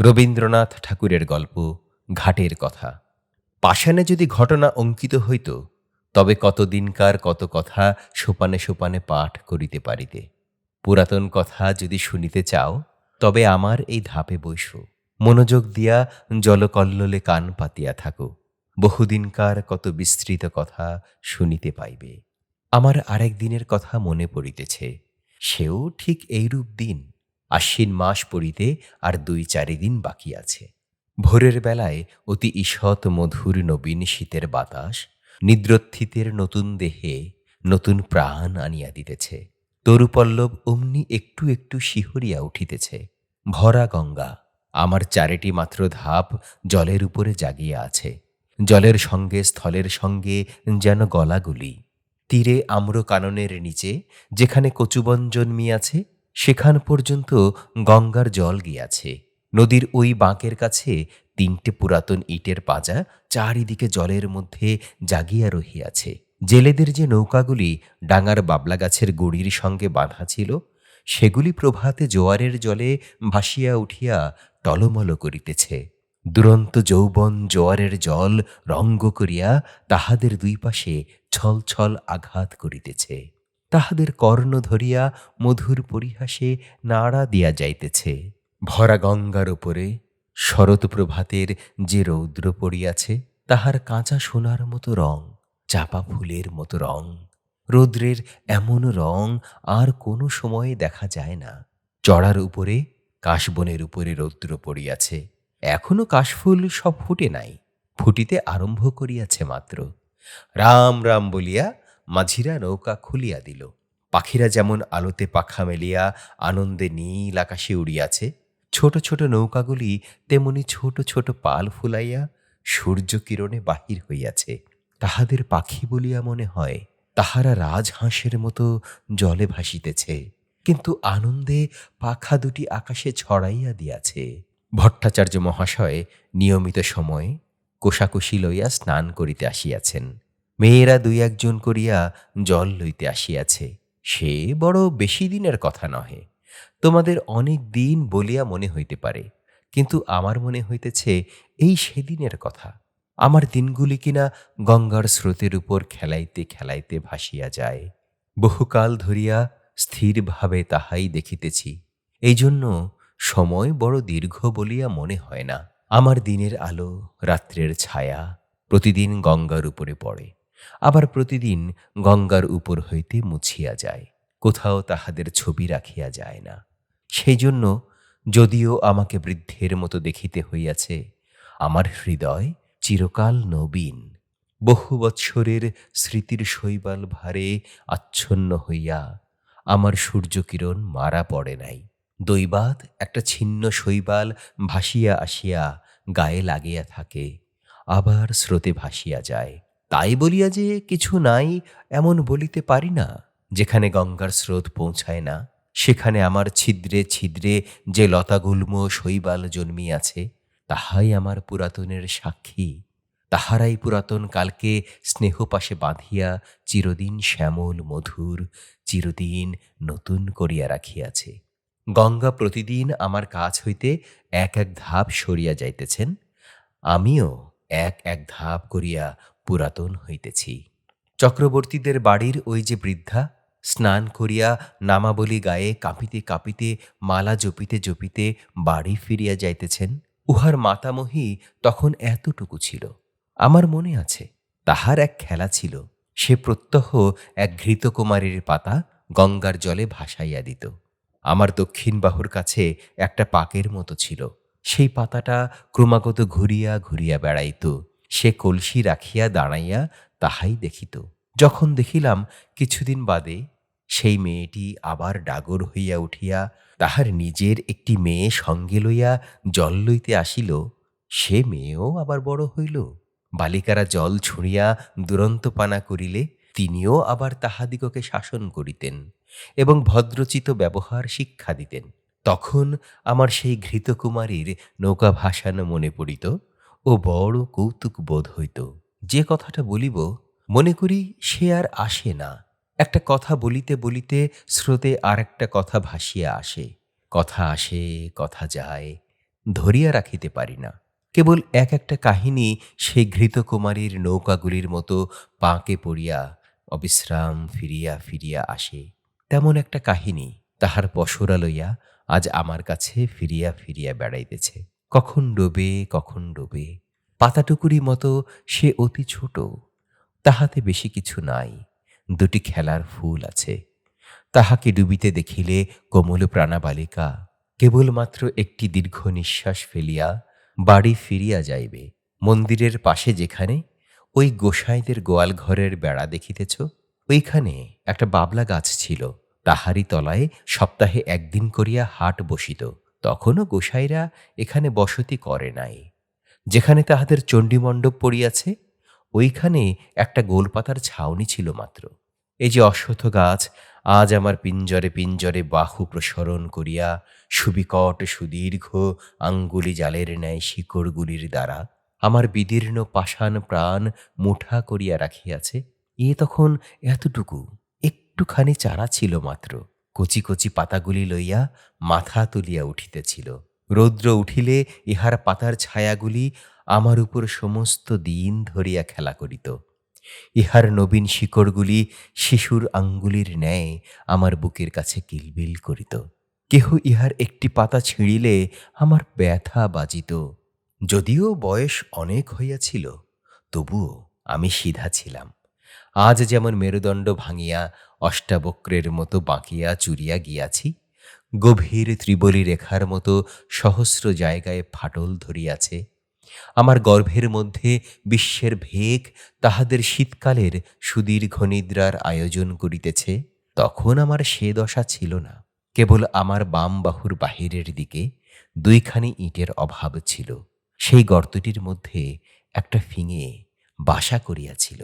রবীন্দ্রনাথ ঠাকুরের গল্প, ঘাটের কথা। পাষাণে যদি ঘটনা অঙ্কিত হইত, তবে কতদিনকার কত কথা সোপানে সোপানে পাঠ করিতে পারিতে। পুরাতন কথা যদি শুনিতে চাও, তবে আমার এই ধাপে বৈশ। মনোযোগ দিয়া জলকল্লোলে কান পাতিয়া থাকো। বহুদিনকার কত বিস্তৃত কথা শুনিতে পাইবে। আমার আরেক দিনের কথা মনে পড়িতেছে। সেও ঠিক এইরূপ দিন। আশ্বিন মাস পড়িতে আর দুই চারি দিন বাকি আছে। ভোরের বেলায় অতি ঈষৎ মধুর নবীন শীতের বাতাস, নিদ্রোত্থিতের নতুন দেহে নতুন প্রাণ আনিয়া দিতেছে। তরুপল্লব অমনি একটু একটু শিহরিয়া উঠিতেছে। ভরা গঙ্গা, আমার চারিটি মাত্র ধাপ জলের উপরে জাগিয়া আছে। জলের সঙ্গে, স্থলের সঙ্গে যেন গলাগুলি, তীরে আম্র কাননের নিচে যেখানে কচুবন জন্মিয়াছে সেখান পর্যন্ত গঙ্গার জল গিয়াছে। নদীর ওই বাঁকের কাছে তিনটে পুরাতন ইটের পাজা চারিদিকে জলের মধ্যে জাগিয়া রহিয়াছে। জেলেদের যে নৌকাগুলি ডাঙার বাবলা গাছের গুড়ির সঙ্গে বাঁধা ছিল, সেগুলি প্রভাতে জোয়ারের জলে ভাসিয়া উঠিয়া টলমল করিতেছে। দুরন্ত যৌবন জোয়ারের জল রঙ্গ করিয়া তাহাদের দুই পাশে ছল ছল আঘাত করিতেছে। তাহাদের কর্ণ ধরিয়া মধুর পরিহাসে নাড়া দিয়া যাইতেছে। ভরা গঙ্গার উপরে শরৎ প্রভাতের যে রৌদ্র পড়িয়াছে, তাহার কাঁচা সোনার মতো রং, চাপা ফুলের মতো রং। রৌদ্রের এমন রং আর কোনো সময়ে দেখা যায় না। চড়ার উপরে কাশবনের উপরে রৌদ্র পড়িয়াছে। এখনও কাশফুল সব ফুটে নাই, ফুটিতে আরম্ভ করিয়াছে মাত্র। রাম রাম বলিয়া মাঝিরা নৌকা খুলিয়া দিল। পাখিরা যেমন আলোতে পাখা মেলিয়া আনন্দে নীল আকাশে উড়িয়াছে, ছোট ছোট নৌকাগুলি তেমনি ছোট ছোট পাল ফুলাইয়া সূর্য কিরণে বাহির হইয়াছে। তাহাদের পাখি বলিয়া মনে হয়, তাহারা রাজহাঁসের মতো জলে ভাসিতেছে, কিন্তু আনন্দে পাখা দুটি আকাশে ছড়াইয়া দিয়াছে। ভট্টাচার্য মহাশয় নিয়মিত সময়ে কোষাকুষি লইয়া স্নান করিতে আসিয়াছেন। মেয়েরা দুই একজন করিয়া জল লইতে আসিয়াছে, সে বড় বেশি দিনের কথা নহে। তোমাদের অনেক দিন বলিয়া মনে হইতে পারে, কিন্তু আমার মনে হইতেছে এই সেদিনের কথা। আমার দিনগুলি কিনা গঙ্গার স্রোতের উপর খেলাইতে খেলাইতে ভাসিয়া যায়। বহুকাল ধরিয়া স্থিরভাবে তাহাই দেখিতেছি। এই জন্য সময় বড় দীর্ঘ বলিয়া মনে হয় না। আমার দিনের আলো রাত্রের ছায়া প্রতিদিন গঙ্গার উপরে পড়ে। আবার প্রতিদিন গঙ্গার উপর হইতে মুছিয়া যায়, কোথাও তাহাদের ছবি রাখিয়া যায় না। সেই জন্য যদিও আমাকে বৃদ্ধের মতো দেখিতে হইয়াছে, আমার হৃদয় চিরকাল নবীন। বহু বৎসরের স্মৃতির শৈবাল ভারে আচ্ছন্ন হইয়া আমার সূর্যকিরণ মারা পড়ে নাই। দৈবাত একটা ছিন্ন শৈবাল ভাসিয়া আসিয়া গায়ে লাগিয়া থাকে, আবার স্রোতে ভাসিয়া যায়। তাই বলিয়া যে কিছু নাই এমন বলিতে পারি না, যেখানে গঙ্গার স্রোত পৌঁছায় না, সেখানে আমার ছিদ্রে ছিদ্রে যে লতাগুল্ম শৈবাল জন্মিয়াছে, তাহাই আমার পুরাতনের সাক্ষী। তাহারাই পুরাতন কালকে স্নেহপাশে বাঁধিয়া চিরদিন শ্যামল মধুর, চিরদিন নতুন করিয়া রাখিয়াছে। গঙ্গা প্রতিদিন আমার কাছ হইতে এক এক ধাপ সরিয়া যাইতেছেন, আমিও এক এক ধাপ করিয়া পুরাতন হইতেছি। চক্রবর্তীদের বাড়ির ওই যে বৃদ্ধা, স্নান করিয়া নামাবলী গায়ে কাঁপিতে কাঁপিতে, মালা জপিতে জপিতে বাড়ি ফিরিয়া যাইতেছেন, উহার মাতামহী তখন এতটুকু ছিল। আমার মনে আছে, তাহার এক খেলা ছিল, সে প্রত্যহ এক ঘৃতকুমারীর পাতা গঙ্গার জলে ভাসাইয়া দিত। আমার দক্ষিণ বাহুর কাছে একটা পাকের মতো ছিল, সেই পাতাটা ক্রমাগত ঘুরিয়া ঘুরিয়া বেড়াইত। সে কলসি রাখিয়া দাঁড়াইয়া তাহাই দেখিত। যখন দেখিলাম কিছুদিন বাদে সেই মেয়েটি আবার ডাগর হইয়া উঠিয়া তাহার নিজের একটি মেয়ে সঙ্গে লইয়া জল লইতে আসিল, সে মেয়েও আবার বড় হইল। বালিকারা জল ছুঁড়িয়া দুরন্তপানা করিলে তিনিও আবার তাহাদিগকে শাসন করিতেন এবং ভদ্রচিত ব্যবহার শিক্ষা দিতেন। তখন আমার সেই ঘৃতকুমারীর নৌকা ভাসানো মনে পড়িত ও বড় কৌতুক বোধ হইত। যে কথাটা বলিব, মনে করি সে আর আসে না। একটা কথা বলিতে বলিতে স্রোতে আর একটা কথা ভাসিয়া আসে। কথা আসে, কথা যায়, ধরিয়া রাখিতে পারি না। কেবল এক একটা কাহিনী সেই ঘৃতকুমারীর নৌকাগুলির মতো পাঁকে পড়িয়া, অবিশ্রাম ফিরিয়া ফিরিয়া আসে। তেমন একটা কাহিনী তাহার পশরা লইয়া আজ আমার কাছে ফিরিয়া ফিরিয়া বেড়াইতেছে। কখন ডোবে কখন ডোবে। পাতাটুকুরি মতো সে অতি ছোট, তাহাতে বেশি কিছু নাই, দুটি খেলার ফুল আছে। তাহাকে ডুবিতে দেখিলে কোমল প্রাণা বালিকা কেবলমাত্র একটি দীর্ঘ নিঃশ্বাস ফেলিয়া বাড়ি ফিরিয়া যাইবে। মন্দিরের পাশে যেখানে ওই গোসাইদের গোয়াল ঘরের বেড়া দেখিতেছ, ওইখানে একটা বাবলা গাছ ছিল, তাহারই তলায় সপ্তাহে একদিন করিয়া হাট বসিত। তখনও গোসাইরা এখানে বসতি করে নাই। যেখানে তাহাদের চণ্ডীমণ্ডপ পড়িয়াছে, ওইখানে একটা গোলপাতার ছাউনি ছিল মাত্র। এই যে অশ্বথ গাছ, আজ আমার পিঞ্জরে পিঞ্জরে বাহু প্রসরণ করিয়া সুবিকট সুদীর্ঘ আঙ্গুলি জালের ন্যায় শিকড়গুলির দ্বারা আমার বিদীর্ণ পাষাণ প্রাণ মুঠা করিয়া রাখিয়াছে, এ তখন এতটুকু, একটুখানি চারা ছিল মাত্র। কচি কচি পাতাগুলি লইয়া মাথা তুলিয়া উঠিতেছিল। রৌদ্র উঠিলে ইহার পাতার ছায়াগুলি আমার উপর সমস্ত দিন ধরিয়া খেলা করিত। ইহার নবীন শিকড়গুলি শিশুর আঙ্গুলির ন্যায় আমার বুকের কাছে কিলবিল করিত। কেহ ইহার একটি পাতা ছিঁড়িলে আমার ব্যথা বাজিত। যদিও বয়স অনেক হইয়াছিল, তবুও আমি সিধা ছিলাম। আজ যেমন মেরুদণ্ড ভাঙিয়া অষ্টাবক্রের মতো বাঁকিয়া চুরিয়া গিয়াছি। গভীর ত্রিবলী রেখার মতো সহস্র জায়গায় ফাটল ধরিয়াছে। আমার গর্ভের মধ্যে বিশ্বের ভেক তাহাদের শীতকালের সুদীর্ঘ নিদ্রার আয়োজন করিতেছে। তখন আমার সে দশা ছিল না। কেবল আমার বাম বাহুর বাহিরের দিকে দুইখানি ইটের অভাব ছিল। সেই গর্তটির মধ্যে একটা ফিঙে বাসা করিয়াছিল।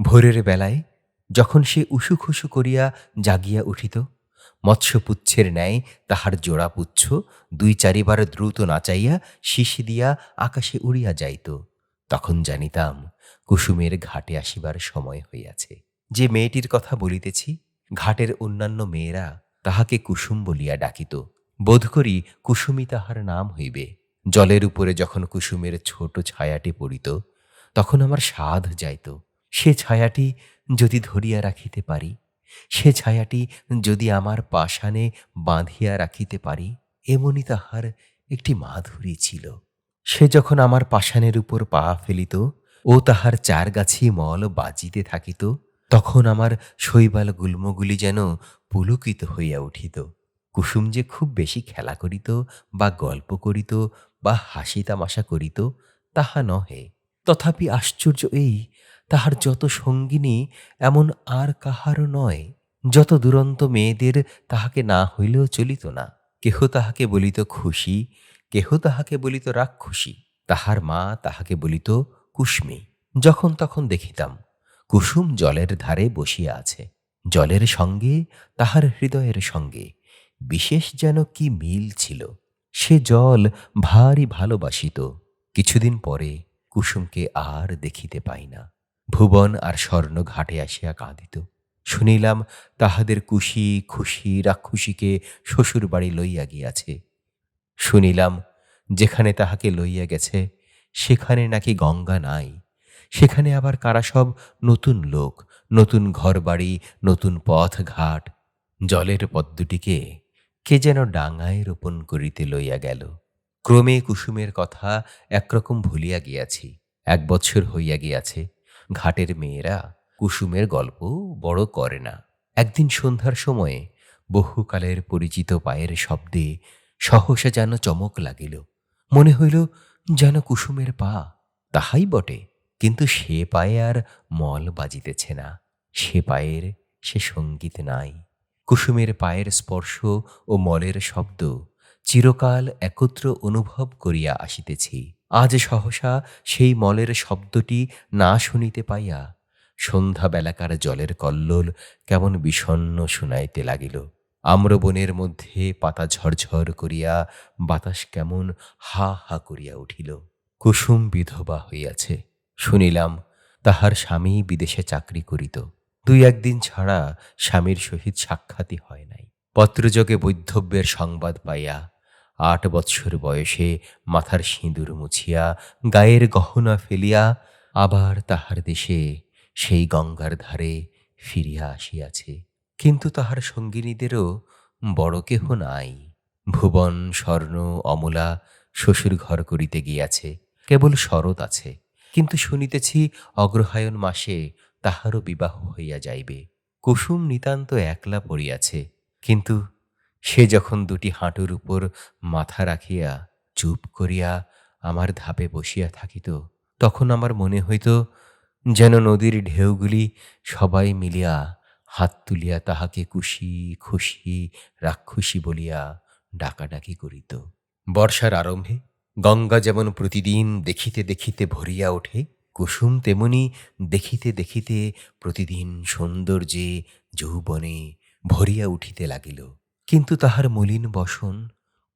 ভোরের বেলায় যখন সে উসুখুসু করিয়া জাগিয়া উঠিত, মৎস্যপুচ্ছের ন্যায় তাহার জোড়া পুচ্ছ, দুই চারিবার দ্রুত নাচাইয়া শিশি দিয়া আকাশে উড়িয়া যাইত। তখন জানিতাম, কুসুমের ঘাটে আসিবার সময় হইয়াছে। যে মেয়েটির কথা বলিতেছি, ঘাটের অন্যান্য মেয়েরা তাহাকে কুসুম বলিয়া ডাকিত। বোধ করি কুসুমই তাহার নাম হইবে। জলের উপরে যখন কুসুমের ছোট ছায়াটি পড়িত, তখন আমার সাধ যাইত। সে ছায়াটি যদি ধরিয়া রাখিতে পারি, সে ছায়াটি যদি আমার পাষাণে বাঁধিয়া রাখিতে পারি এমনই তাহার একটি মাধুরী ছিল। সে যখন আমার পাষাণের উপর পা ফেলিত ও তাহার চার গাছি মল বাজিতে থাকিত, তখন আমার শৈবাল গুল্মগুলি যেন পুলকিত হইয়া উঠিত। কুসুম যে খুব বেশি খেলা করিত বা গল্প করিত বা হাসি তামাশা করিত, তাহা নহে। তথাপি আশ্চর্য এই তাহার যত সঙ্গিনী এমন আর কাহারও নয়, যত দুরন্ত মেয়েদের তাহাকে না হইলেও চলিত না। কেহ তাহাকে বলিত খুশি, কেহ তাহাকে বলিত রাক্ষসী, তাহার মা তাহাকে বলিত কুস্মি। যখন তখন দেখিতাম, কুসুম জলের ধারে বসিয়া আছে। জলের সঙ্গে, তাহার হৃদয়ের সঙ্গে। বিশেষ যেন কি মিল ছিল। সে জল ভারী ভালোবাসিত। কিছুদিন পরে কুসুমকে আর দেখিতে পাই না। ভুবন আর স্বর্ণ ঘাটে আসিয়া কাঁদিত। শুনিলাম তাহাদের কুশি, খুশি, রাক্ষসীকে শ্বশুর বাড়ি লইয়া গিয়াছে। শুনিলাম যেখানে তাহাকে লইয়া গেছে, সেখানে নাকি গঙ্গা নাই। সেখানে আবার কারা সব? নতুন লোক, নতুন ঘরবাড়ি, নতুন পথ ঘাট। জলের পদ্মটিকে কে যেন ডাঙায় রোপণ করিতে লইয়া গেল। ক্রমে কুসুমের কথা একরকম ভুলিয়া গিয়াছি, এক বছর হইয়া গিয়াছে। ঘাটের মেয়েরা কুসুমের গল্প বড় করে না। একদিন সন্ধ্যার সময়ে বহুকালের পরিচিত পায়ের শব্দে সহসা যেন চমক লাগিল। মনে হইল যেন কুসুমের পা তাহাই বটে, কিন্তু সে পায়ে আর মল বাজিতেছে না। সে পায়ের সে সংগীত নাই। কুসুমের পায়ের স্পর্শ ও মলের শব্দ চিরকাল একত্র অনুভব করিয়া আসিতেছি। আজ সহসা সেই মলের শব্দটি না শুনিতে পাইয়া সন্ধ্যাবেলাকার জলের কল্লোল কেমন বিষণ্ন শুনাইতে লাগিল। আম্রবনের মধ্যে পাতা ঝরঝর করিয়া বাতাস কেমন হা হা করিয়া উঠিল। কুসুম বিধবা হইয়াছে। শুনিলাম, তাহার স্বামী বিদেশে চাকরি করিত। দুই একদিন ছাড়া স্বামীর সহিত সাক্ষাৎই হয় নাই। পত্রযোগে বৈধব্যের সংবাদ পাইয়া আট বৎসর বয়সে মাথার সিঁদুর মুছিয়া, গায়ের গহনা ফেলিয়া আবার তাহার দেশে, সেই গঙ্গার ধারে ফিরিয়া আসিয়াছে। কিন্তু তাহার সঙ্গিনীদেরও বড় কেহ নাই। ভুবন, স্বর্ণ, অমলা শ্বশুর ঘর করিতে গিয়াছে, কেবল শরৎ আছে। কিন্তু শুনিতেছি অগ্রহায়ণ মাসে তাহারও বিবাহ হইয়া যাইবে। কুসুম নিতান্ত একলা পড়িয়াছে। কিন্তু সে যখন দুটি হাঁটুর উপর মাথা রাখিয়া চুপ করিয়া আমার ধাপে বসিয়া থাকিত, তখন আমার মনে হইত যেন নদীর ঢেউগুলি সবাই মিলিয়া হাত তুলিয়া তাহাকে কুশি খুশি, রাক্ষসী বলিয়া ডাকাডাকি করিত। বর্ষার আরম্ভে গঙ্গা যেমন প্রতিদিন দেখিতে দেখিতে ভরিয়া ওঠে, কুসুম তেমনি দেখিতে দেখিতে প্রতিদিন সৌন্দর্যে যৌবনে ভরিয়া উঠিতে লাগিল। কিন্তু তাহার মলিন বসন,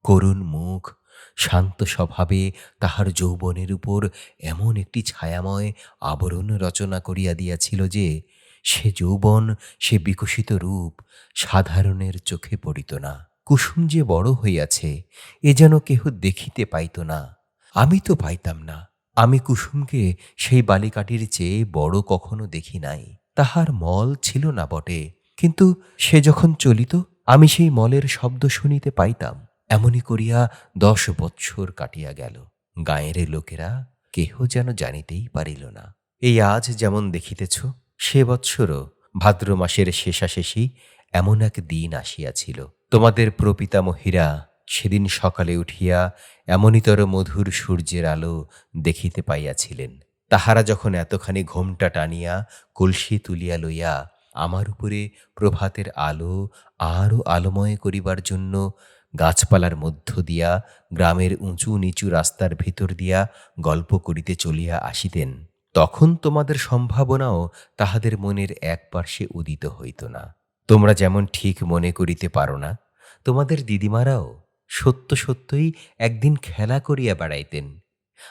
করুণ মুখ, শান্ত স্বভাবে তাহার যৌবনের উপর এমন একটি ছায়াময় আবরণ রচনা করিয়া দিয়াছিল যে, সে যৌবন, সে বিকশিত রূপ সাধারণের চোখে পড়িত না। কুসুম যে বড় হইয়াছে, এ যেন কেহ দেখিতে পাইত না। আমি তো পাইতাম না। আমি কুসুমকে সেই বালিকাটির চেয়ে বড় কখনো দেখি নাই। তাহার মল ছিল না বটে। কিন্তু সে যখন চলিত আমি সেই মলের শব্দ শুনিতে পাইতাম, এমনি করিয়া দশ বৎসর কাটিয়া গেল। গাঁয়ের লোকেরা কেহ যেন জানিতেই পারিল না। এই আজ যেমন দেখিতেছ, সে বৎসরও ভাদ্র মাসের শেষাশেষি এমন এক দিন আসিয়াছিল। তোমাদের প্রপিতামহীরা সেদিন সকালে উঠিয়া এমনিতর মধুর সূর্যের আলো দেখিতে পাইয়াছিলেন। তাহারা যখন এতখানি ঘোমটা টানিয়া কলসি তুলিয়া লইয়া আমার উপরে প্রভাতের আলো আরও আলোময় করিবার জন্য গাছপালার মধ্য দিয়া, গ্রামের উঁচু নিচু রাস্তার ভিতর দিয়া গল্প করিতে চলিয়া আসিতেন। তখন তোমাদের সম্ভাবনাও তাহাদের মনের এক পার্শ্বে উদিত হইত না। তোমরা যেমন ঠিক মনে করিতে পারো না, তোমাদের দিদিমারাও সত্য সত্যই একদিন খেলা করিয়া বেড়াইতেন।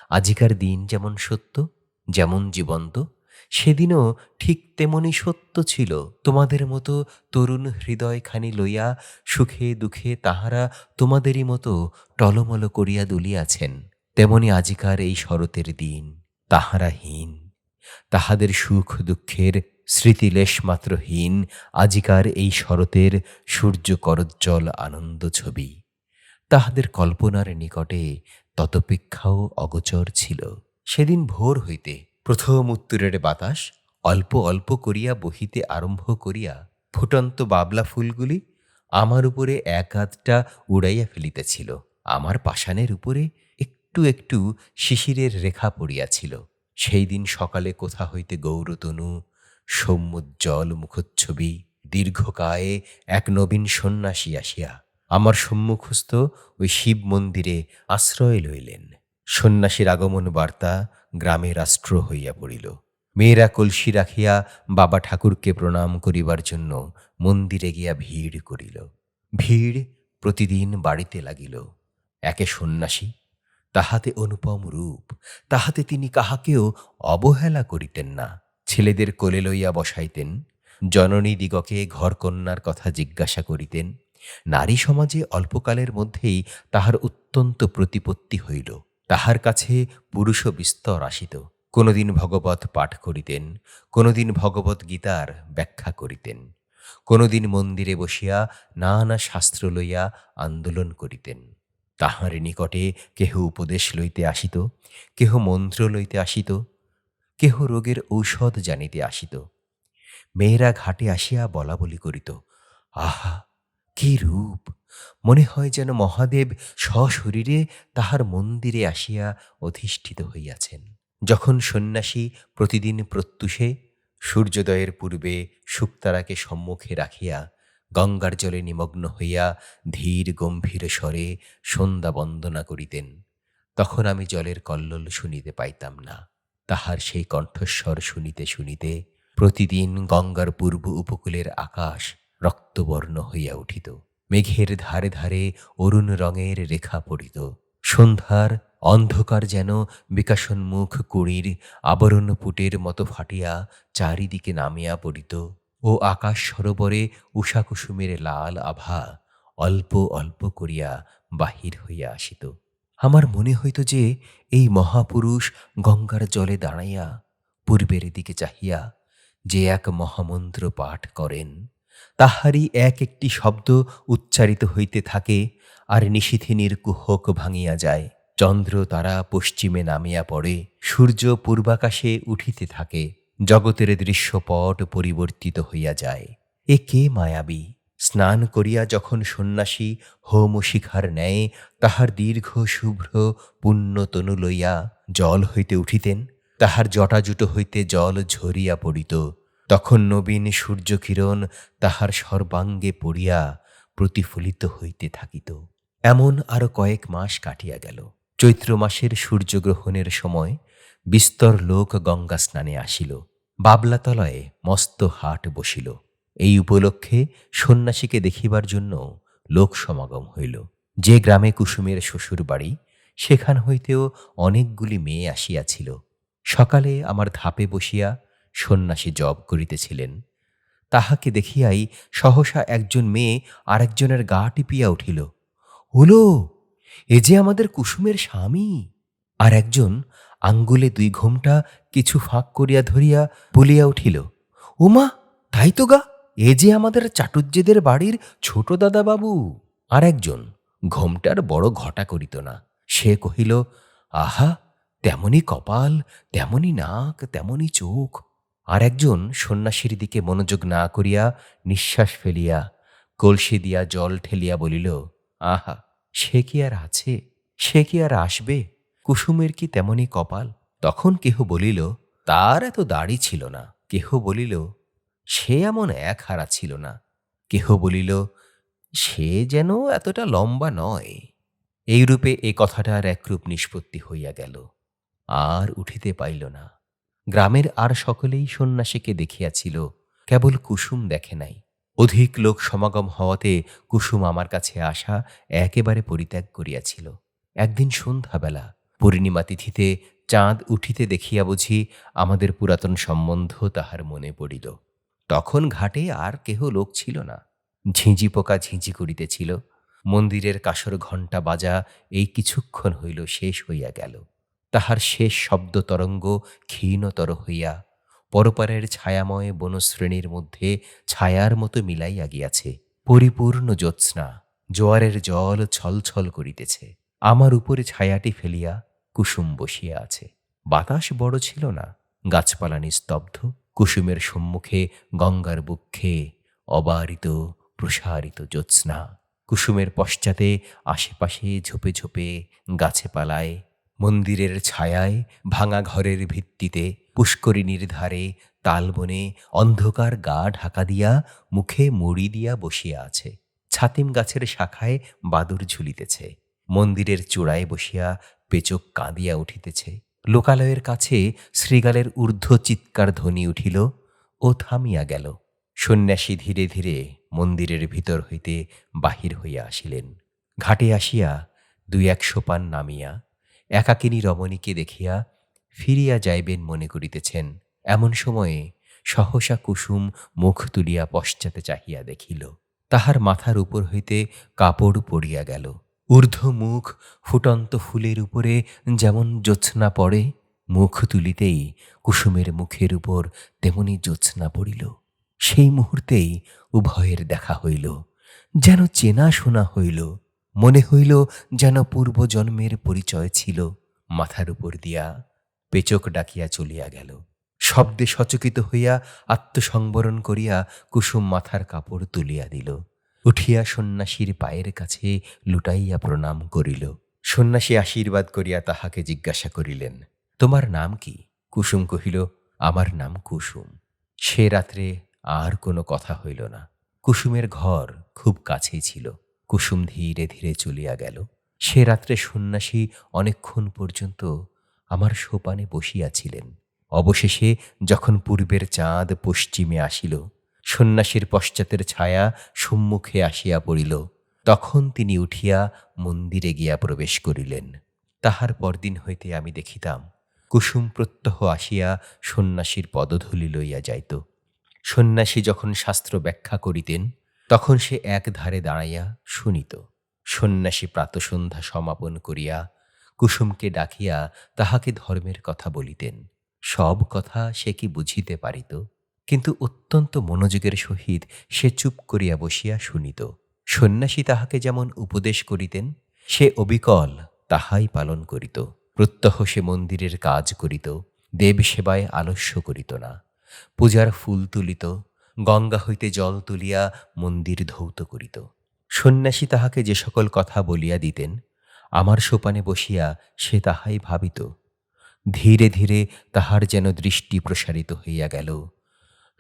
আজিকার দিন যেমন সত্য, যেমন জীবন্ত সেদিনও ঠিক তেমনি সত্য ছিল। তোমাদের মতো তরুণ হৃদয়খানি লইয়া সুখে দুঃখে তাহারা তোমাদেরই মতো টলমল করিয়া দুলিয়াছেন। তেমনি আজিকার এই শরতের দিন তাহারা হীন। তাহাদের সুখ দুঃখের স্মৃতিলেশ মাত্রহীন আজিকার এই শরতের সূর্য করজ্জ্বল আনন্দ ছবি। তাহাদের কল্পনার নিকটে ততপেক্ষাও অগোচর ছিল। সেদিন ভোর হইতে প্রথম উত্তরের বাতাস অল্প অল্প করিয়া বহিতে আরম্ভ করিয়া ফুটন্ত বাবলা ফুলগুলি আমার উপরে এক আধটা উড়াইয়া ফেলিতেছিল। আমার পাষাণের উপরে একটু একটু শিশিরের রেখা পড়িয়াছিল। সেই দিন সকালে কোথা হইতে গৌরতনু, সৌম্যোজ্জ্বল মুখচ্ছবি, দীর্ঘকায়ে এক নবীন সন্ন্যাসী আসিয়া আমার সম্মুখস্থ ওই শিব মন্দিরে আশ্রয় লইলেন। সন্ন্যাসীর আগমন বার্তা গ্রামে রাষ্ট্র হইয়া পড়িল। মেয়েরা কলসি রাখিয়া বাবা ঠাকুরকে প্রণাম করিবার জন্য মন্দিরে গিয়া ভিড় করিল। ভিড় প্রতিদিন বাড়িতে লাগিল। একে সন্ন্যাসী, তাহাতে অনুপম রূপ, তাহাতে তিনি কাহাকেও অবহেলা করিতেন না। ছেলেদের কোলে লইয়া বসাইতেন, জননী দিগকে ঘরকন্যার কথা জিজ্ঞাসা করিতেন। নারী সমাজে অল্পকালের মধ্যেই তাহার অত্যন্ত প্রতিপত্তি হইল। তাহার কাছে পুরুষ বিস্তর আসিত। কোনোদিন ভগবত পাঠ করিতেন, কোনোদিন ভগবত গীতার ব্যাখ্যা করিতেন। কোনোদিন মন্দিরে বসিয়া নানা শাস্ত্র লইয়া আন্দোলন করিতেন। তাহার নিকটে কেহ উপদেশ লইতে আসিত, কেহ মন্ত্র লইতে আসিত, কেহ রোগের ঔষধ জানিতে আসিত। মেয়েরা ঘাটে আসিয়া বলা বলি করিত, আহা কি রূপ? মনে হয় যেন মহাদেব সশরীরে তাহার মন্দিরে আসিয়া অধিষ্ঠিত হইয়াছেন। যখন সন্ন্যাসী প্রতিদিন প্রত্যুষে, সূর্যোদয়ের পূর্বে শুক্তারাকে সম্মুখে রাখিয়া গঙ্গার জলে নিমগ্ন হইয়া ধীর গম্ভীর স্বরে সন্ধ্যা বন্দনা করিতেন, তখন আমি জলের কল্লোল শুনিতে পাইতাম না। তাহার সেই কণ্ঠস্বর শুনিতে শুনিতে প্রতিদিন গঙ্গার পূর্ব উপকূলের আকাশ রক্তবর্ণ হইয়া উঠিত। মেঘের ধারে ধারে অরুণ রঙের রেখা পড়িত। সন্ধ্যার অন্ধকার যেন বিকাশোন্মুখ কুড়ির আবরণ পুটের মতো ফাটিয়া চারিদিকে নামিয়া পড়িত ও আকাশ সরোবরে উষাকুসুমের লাল আভা অল্প অল্প করিয়া বাহির হইয়া আসিত। আমার মনে হইত যে এই মহাপুরুষ গঙ্গার জলে দাঁড়াইয়া পূর্বের দিকে চাহিয়া যে এক মহামন্ত্র পাঠ করেন। তাহারই এক একটি শব্দ উচ্চারিত হইতে থাকে, আর নিশিথিনীর কুহক ভাঙিয়া যায়। চন্দ্র তারা পশ্চিমে নামিয়া পড়ে, সূর্য পূর্বাকাশে উঠিতে থাকে, জগতের দৃশ্যপট পরিবর্তিত হইয়া যায়। এ কে মায়াবী? স্নান করিয়া যখন সন্ন্যাসী হোম শিখার ন্যায় তাহার দীর্ঘ শুভ্র পুণ্যতনু লইয়া জল হইতে উঠিতেন, তাহার জটাজুটো হইতে জল ঝরিয়া পড়িত। তখন নবীন সূর্যকিরণ তাহার সর্বাঙ্গে পড়িয়া প্রতিফলিত হইতে থাকিত। এমন আরও কয়েক মাস কাটিয়া গেল। চৈত্র মাসের সূর্যগ্রহণের সময় বিস্তর লোক গঙ্গা স্নানে আসিল। বাবলাতলয়ে মস্ত হাট বসিল। এই উপলক্ষে সন্ন্যাসীকে দেখিবার জন্য লোক সমাগম হইল। যে গ্রামে কুসুমের শ্বশুর বাড়ি সেখান হইতেও অনেকগুলি মেয়ে আসিয়াছিল। সকালে আমার ধাপে বসিয়া সন্ন্যাসী জব করিতেছিলেন। তাহাকে দেখিয়াই সহসা একজন মেয়ে আরেকজনের গা টিপিয়া উঠিল, হলো, এ যে আমাদের কুসুমের স্বামী? আর একজন আঙ্গুলে দুই ঘোমটা কিছু ফাঁক করিয়া ধরিয়া বলিয়া উঠিল, উমা, তাই তো গা, এ যে আমাদের চাটুজ্যেদের বাড়ির ছোট দাদা বাবু আর একজন ঘোমটার বড় ঘটা করিত না, সে কহিল, আহা, তেমনি কপাল, তেমনি নাক, তেমনি চোখ আর একজন সন্ন্যাসীর দিকে মনোযোগ না করিয়া নিঃশ্বাস ফেলিয়া কলসি দিয়া জল ঠেলিয়া বলিল, আহা, সে কি আর আছে? সে কি আর আসবে? কুসুমের কি তেমনি কপাল? তখন কেহ বলিল, তার এত দাড়ি ছিল না। কেহ বলিল, সে এমন এক হারা ছিল না। কেহ বলিল, সে যেন এতটা লম্বা নয়। এইরূপে এ কথাটার একরূপ নিষ্পত্তি হইয়া গেল, আর উঠিতে পাইল না। গ্রামের আর সকলেই সন্ন্যাসীকে দেখিয়াছিল, কেবল কুসুম দেখে নাই। অধিক লোক সমাগম হওয়াতে কুসুম আমার কাছে আসা একেবারে পরিত্যাগ করিয়াছিল। একদিন সন্ধ্যাবেলা পূর্ণিমা তিথিতে চাঁদ উঠিতে দেখিয়া বুঝি আমাদের পুরাতন সম্বন্ধ তাহার মনে পড়িল। তখন ঘাটে আর কেহ লোক ছিল না। ঝিঁঝি পোকা ঝিঁঝি করিতেছিল। মন্দিরের কাসর ঘণ্টা বাজা এই কিছুক্ষণ হইল শেষ হইয়া গেল। তাহার শেষ শব্দ তরঙ্গ ক্ষীণতর হইয়া পরপারের ছায়াময় বনশ্রেণীর মধ্যে ছায়ার মতো মিলাইয়া গিয়াছে পরিপূর্ণ জ্যোৎস্না, জোয়ারের জল ছলছল করিতেছে। আমার উপরে ছায়াটি ফেলিয়া কুসুম বসিয়া আছে। বাতাস বড় ছিল না, গাছপালা নিস্তব্ধ, কুসুমের সম্মুখে গঙ্গার বুক্ষে অবারিত, প্রসারিত জ্যোৎস্না। কুসুমের পশ্চাতে আশেপাশে ঝোপে ঝোপে গাছে পালায় মন্দিরের ছায়ায় ভাঙা ঘরের ভিত্তিতে পুষ্করিণীর ধারে তালবনে অন্ধকার গা ঢাকা দিয়া মুখে মুড়ি দিয়া বসিয়া আছে। ছাতিম গাছের শাখায় বাদুর ঝুলিতেছে। মন্দিরের চূড়ায় বসিয়া পেচক কাঁদিয়া উঠিতেছে। লোকালয়ের কাছে শ্রীগালের ঊর্ধ্ব চিৎকার ধ্বনি উঠিল ও থামিয়া গেল। সন্ন্যাসী ধীরে ধীরে মন্দিরের ভিতর হইতে বাহির হইয়া আসিলেন। ঘাটে আসিয়া দুই এক সোপান নামিয়া একাকিনী রমণীকে দেখিয়া ফিরিয়া যাইবেন মনে করিতেছেন। এমন সময়ে সহসা কুসুম মুখ তুলিয়া পশ্চাতে চাহিয়া দেখিল, তাহার মাথার উপর হইতে কাপড় পড়িয়া গেল। ঊর্ধ্ব মুখ ফুটন্ত ফুলের উপরে যেমন জ্যোৎস্না পড়ে, মুখ তুলিতেই কুসুমের মুখের উপর তেমনি জ্যোৎস্না পড়িল। সেই মুহূর্তেই উভয়ের দেখা হইল, যেন চেনা শোনা হইল মনে হইল যেন পূর্বজন্মের পরিচয় ছিল মাথার উপর দিয়া। পেচক ডাকিয়া চলিয়া গেল। শব্দে সচকিত হইয়া আত্মসংবরণ করিয়া কুসুম মাথার কাপড় তুলিয়া দিল। উঠিয়া সন্ন্যাসীর পায়ের কাছে লুটাইয়া প্রণাম করিল। সন্ন্যাসী আশীর্বাদ করিয়া তাহাকে জিজ্ঞাসা করিলেন, তোমার নাম কি? কুসুম কহিল, আমার নাম কুসুম। সে রাত্রে আর কোনো কথা হইল না। কুসুমের ঘর খুব কাছেই ছিল। কুসুম ধীরে ধীরে চলিয়া গেল। সে রাত্রে সন্ন্যাসী অনেকক্ষণ পর্যন্ত আমার সোপানে বসিয়াছিলেন। অবশেষে যখন পূর্বের চাঁদ পশ্চিমে আসিল, সন্ন্যাসীর পশ্চাতের ছায়া সম্মুখে আসিয়া পড়িল। তখন তিনি উঠিয়া মন্দিরে গিয়া প্রবেশ করিলেন। তাহার পরদিন হইতে আমি দেখিতাম, কুসুম প্রত্যহ আসিয়া সন্ন্যাসীর পদধূলি লইয়া যাইত। সন্ন্যাসী যখন শাস্ত্র ব্যাখ্যা করিতেন তখন সে এক ধারে দাঁড়াইয়া শুনিত। সন্ন্যাসী প্রাতসন্ধ্যা সমাপন করিয়া কুসুমকে ডাকিয়া তাহাকে ধর্মের কথা বলিতেন। সব কথা সে কি বুঝিতে পারিত? কিন্তু অত্যন্ত মনোযোগের সহিত সে চুপ করিয়া বসিয়া শুনিত। সন্ন্যাসী তাহাকে যেমন উপদেশ করিতেন, সে অবিকল তাহাই পালন করিত। প্রত্যহ সে মন্দিরের কাজ করিত দেব সেবায় আলস্য করিত না। পূজার ফুল তুলিত গঙ্গা হইতে জল তুলিয়া মন্দির ধৌত করিত। সন্ন্যাসী তাহাকে যে সকল কথা বলিয়া দিতেন, আমার সোপানে বসিয়া সে তাহাই ভাবিত। ধীরে ধীরে তাহার যেন দৃষ্টি প্রসারিত হইয়া গেল,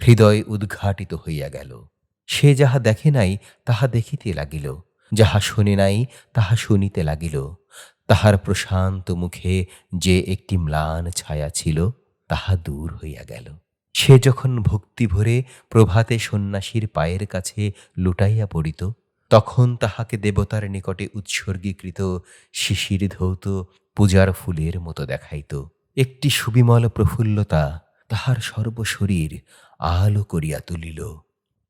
হৃদয় উদ্ঘাটিত হইয়া গেল। সে যাহা দেখে নাই, তাহা দেখিতে লাগিল। যাহা শুনে নাই, তাহা শুনিতে লাগিল। তাহার প্রশান্ত মুখে যে একটি ম্লান ছায়া ছিল, তাহা দূর হইয়া গেল। সে যখন ভক্তি ভরে প্রভাতে সন্ন্যাসীর পায়ের কাছে লুটাইয়া পড়িত, তখন তাহাকে দেবতার নিকটে উৎসর্গীকৃত শিশির ধৌত পূজার ফুলের মতো দেখাইত। একটি সুবিমল প্রফুল্লতা তাহার সর্বশরীর আলো করিয়া তুলিল।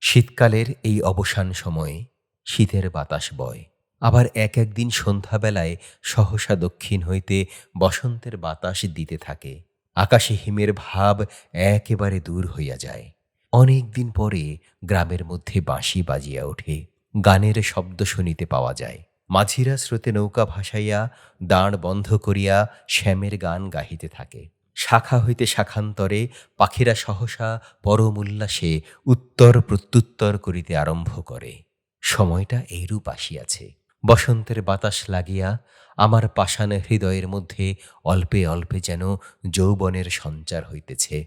শীতকালের এই অবসান সময়ে শীতের বাতাস বয়। আবার এক একদিন সন্ধ্যাবেলায় সহসা দক্ষিণ হইতে বসন্তের বাতাস দিতে থাকে। আকাশে হিমের ভাব একেবারে দূর হইয়া যায়। অনেক দিন পরে গ্রামের মধ্যে বাঁশি বাজিয়া ওঠে, গানের শব্দ শুনিতে পাওয়া যায়। মাঝিরা স্রোতে নৌকা ভাসাইয়া, দাঁড় বন্ধ করিয়া শ্যামের গান গাহিতে থাকে। শাখা হইতে শাখান্তরে পাখিরা সহসা পরম উল্লাসে উত্তর প্রত্যুত্তর করিতে আরম্ভ করে। সময়টা এইরূপ আসিয়াছে। বসন্তের বাতাস লাগিয়া আমার পাষাণ হৃদয়ের মধ্যে অল্পে অল্পে যেন যৌবনের সঞ্চার হইতেছে।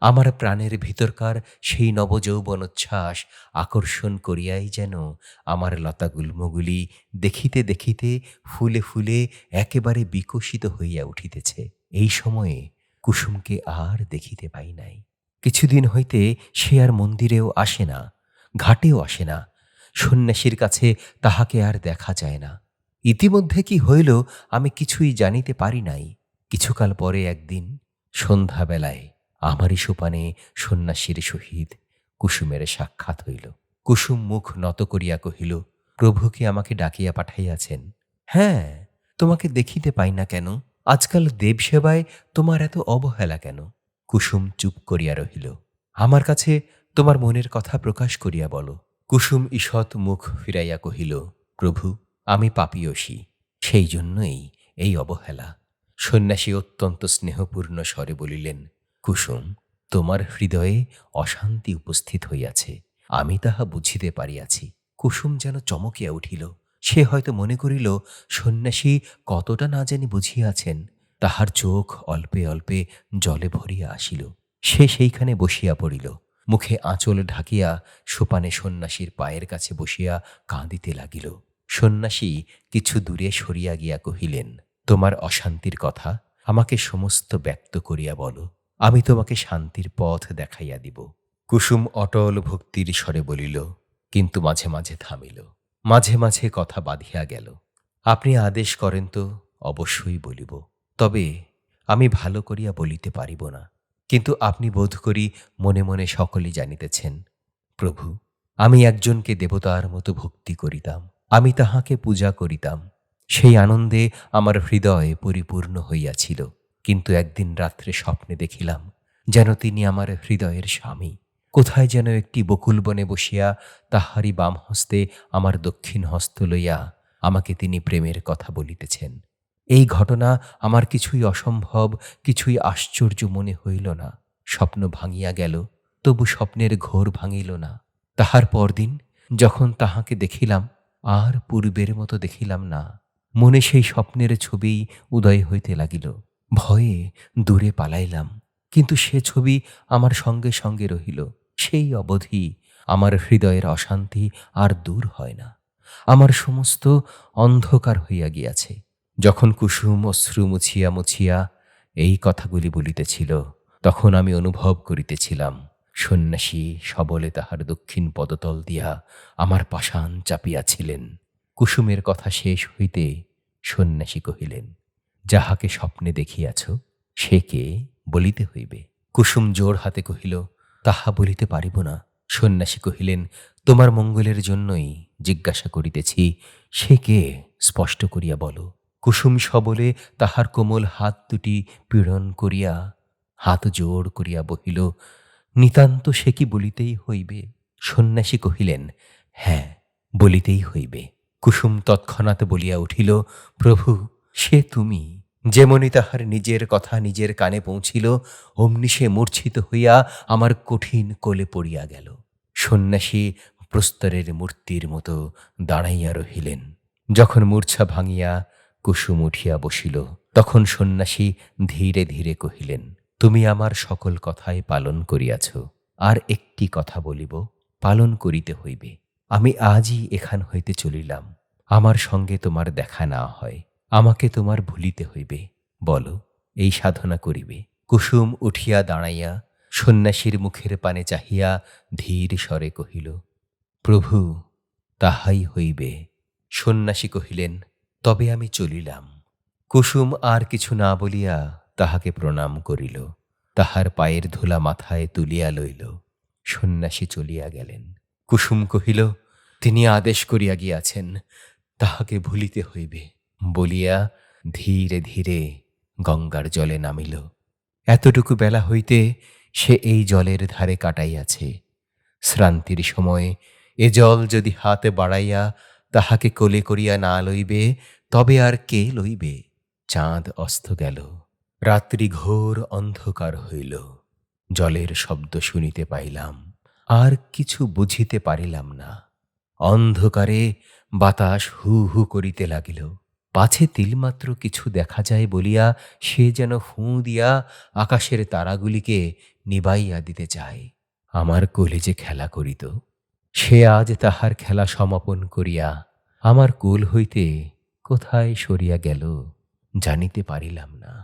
আমার প্রাণের ভিতরকার সেই নবযৌবনোচ্ছ্বাস আকর্ষণ করিয়াই যেন আমার লতাগুল্মগুলি দেখিতে দেখিতে ফুলে ফুলে একেবারে বিকশিত হইয়া উঠিতেছে। এই সময়ে কুসুমকে আর দেখিতে পাই নাই। কিছুদিন হইতে সে আর মন্দিরেও আসে না, ঘাটেও আসে না সন্ন্যাসীর কাছে তাহাকে আর দেখা যায় না। ইতিমধ্যে কি হইল আমি কিছুই জানিতে পারি নাই। কিছুকাল পরে একদিন সন্ধ্যাবেলায় আমারই সোপানে সন্ন্যাসীর সহিত কুসুমের সাক্ষাৎ হইল। কুসুম মুখ নত করিয়া কহিল, প্রভু কি আমাকে ডাকিয়া পাঠাইয়াছেন? হ্যাঁ তোমাকে দেখিতে পাই না কেন। আজকাল দেবসেবায় তোমার এত অবহেলা কেন? কুসুম চুপ করিয়া রহিল। আমার কাছে তোমার মনের কথা প্রকাশ করিয়া বলো। কুসুম ঈষৎ মুখ ফিরাইয়া কহিল, প্রভু, আমি পাপিয়সী সেই জন্যই এই অবহেলা। সন্ন্যাসী অত্যন্ত স্নেহপূর্ণ স্বরে বলিলেন, কুসুম, তোমার হৃদয়ে অশান্তি উপস্থিত হইয়াছে। আমি তাহা বুঝিতে পারিয়াছি। কুসুম যেন চমকিয়া উঠিল, সে হয়তো মনে করিল, সন্ন্যাসী কতটা না জানি বুঝিয়াছেন। তাহার চোখ অল্পে অল্পে জলে ভরিয়া আসিল। সে সেইখানে বসিয়া পড়িল। মুখে আঁচল ঢাকিয়া সোপানে সন্ন্যাসীর পায়ের কাছে বসিয়া কাঁদিতে লাগিল। সন্ন্যাসী কিছু দূরে সরিয়া গিয়া কহিলেন, তোমার অশান্তির কথা আমাকে সমস্ত ব্যক্ত করিয়া বলো। আমি তোমাকে শান্তির পথ দেখাইয়া দিব। কুসুম অটল ভক্তির স্বরে বলিল, কিন্তু মাঝে মাঝে থামিল। মাঝে মাঝে কথা বাঁধিয়া গেল। আপনি আদেশ করেন তো অবশ্যই বলিব। তবে আমি ভালো করিয়া বলিতে পারিব না। কিন্তু আপনি বোধ করি মনে মনে সকলেই জানিতেছেন, প্রভু, আমি একজনকে দেবতার মতো ভক্তি করিতাম, আমি তাহাকে পূজা করিতাম, সেই আনন্দে আমার হৃদয় পরিপূর্ণ হইয়াছিল, কিন্তু একদিন রাত্রে স্বপ্নে দেখিলাম যেন তিনি আমার হৃদয়ের স্বামী, কোথায় যেন একটি বকুল বনে বসিয়া তাহারই বাম হস্তে আমার দক্ষিণ হস্ত লইয়া আমাকে তিনি প্রেমের কথা বলিতেছেন। এই ঘটনা আমার কিছুই অসম্ভব, কিছুই আশ্চর্য মনে হইল না। স্বপ্ন ভাঙিয়া গেল, তবু স্বপ্নের ঘোর ভাঙিল না। তাহার পরদিন যখন তাহাকে দেখিলাম, আর পূর্বের মতো দেখিলাম না। মনে সেই স্বপ্নের ছবি উদয় হইতে লাগিল। ভয়ে দূরে পালাইলাম, কিন্তু সে ছবি আমার সঙ্গে সঙ্গে রহিল। সেই অবধি আমার হৃদয়ের অশান্তি আর দূর হয় না। আমার সমস্ত অন্ধকার হইয়া গিয়াছে। যখন কুসুম অশ্রু মুছিয়া মুছিয়া এই কথাগুলি বলিতেছিল, তখন আমি অনুভব করিতেছিলাম, সন্ন্যাসী সবলে তাহার দক্ষিণ পদতল দিয়া আমার পাষাণ চাপিয়াছিলেন। কুসুমের কথা শেষ হইতে সন্ন্যাসী কহিলেন, যাহাকে স্বপ্নে দেখিয়াছ, সে কে বলিতে হইবে? কুসুম জোর হাতে কহিল, তাহা বলিতে পারিব না। সন্ন্যাসী কহিলেন, তোমার মঙ্গলের জন্যই জিজ্ঞাসা করিতেছি, সে কে? স্পষ্ট করিয়া বলো। কুসুম সবলে তাহার কোমল হাত দুটি পীড়ন করিয়া, হাত জোড় করিয়া বহিল, নিতান্ত সে কি বলিতেই হইবে? সন্ন্যাসী কহিলেন হ্যাঁ বলিতেই হইবে। কুসুম তৎক্ষণাৎ বলিয়া উঠিল, প্রভু, সে তুমি? যেমনি তাহার নিজের কথা নিজের কানে পৌঁছিল, অমনি সে মূর্ছিত হইয়া আমার কঠিন কোলে পড়িয়া গেল। সন্ন্যাসী প্রস্তরের মূর্তির মতো দাঁড়াইয়া রহিলেন। যখন মূর্ছা ভাঙিয়া কুসুম উঠিয়া বসিল। তখন সন্ন্যাসী ধীরে ধীরে কহিলেন, তুমি আমার সকল কথাই পালন করিয়াছ। আর একটি কথা বলিব, পালন করিতে হইবে। আমি আজই এখান হইতে চলিলাম। আমার সঙ্গে তোমার দেখা না হয়। আমাকে তোমার ভুলিতে হইবে। বলো, এই সাধনা করিবে? কুসুম উঠিয়া দাঁড়াইয়া সন্ন্যাসীর মুখের পানে চাহিয়া ধীর স্বরে কহিল, প্রভু, তাহাই হইবে। সন্ন্যাসী কহিলেন তবে আমি চলিলাম। কুসুম আর কিছু না বলিয়া তাহাকে প্রণাম করিল। তাহার পায়ের ধুলা মাথায় তুলিয়া লইল। সন্ন্যাসী চলিয়া গেলেন। কুসুম কহিল, তিনি আদেশ করিয়া গিয়াছেন। তাহাকে ভুলিতে হইবে। বলিয়া ধীরে ধীরে গঙ্গার জলে নামিল। এতটুকু বেলা হইতে সে এই জলের ধারে কাটাইয়াছে। শ্রান্তির সময় এ জল যদি হাতে বাড়াইয়া তাহাকে কোলে করিয়া না লইবে, তবে আর কে লইবে? চাঁদ অস্ত গেল, রাত্রি ঘোর অন্ধকার হইল। জলের শব্দ শুনিতে পাইলাম, আর কিছু বুঝিতে পারিলাম না। অন্ধকারে বাতাস হু হু করিতে লাগিল। পাছে তিলমাত্র কিছু দেখা যায় বলিয়া সে যেন ফু দিয়া আকাশের তারাগুলিকে নিবাইয়া দিতে চায়। আমার কলেজে খেলা করিত সে আজ তাহার খেলা সমাপন করিয়া আমার কুল হইতে কোথায় সরিয়া গেল জানিতে পারিলাম না।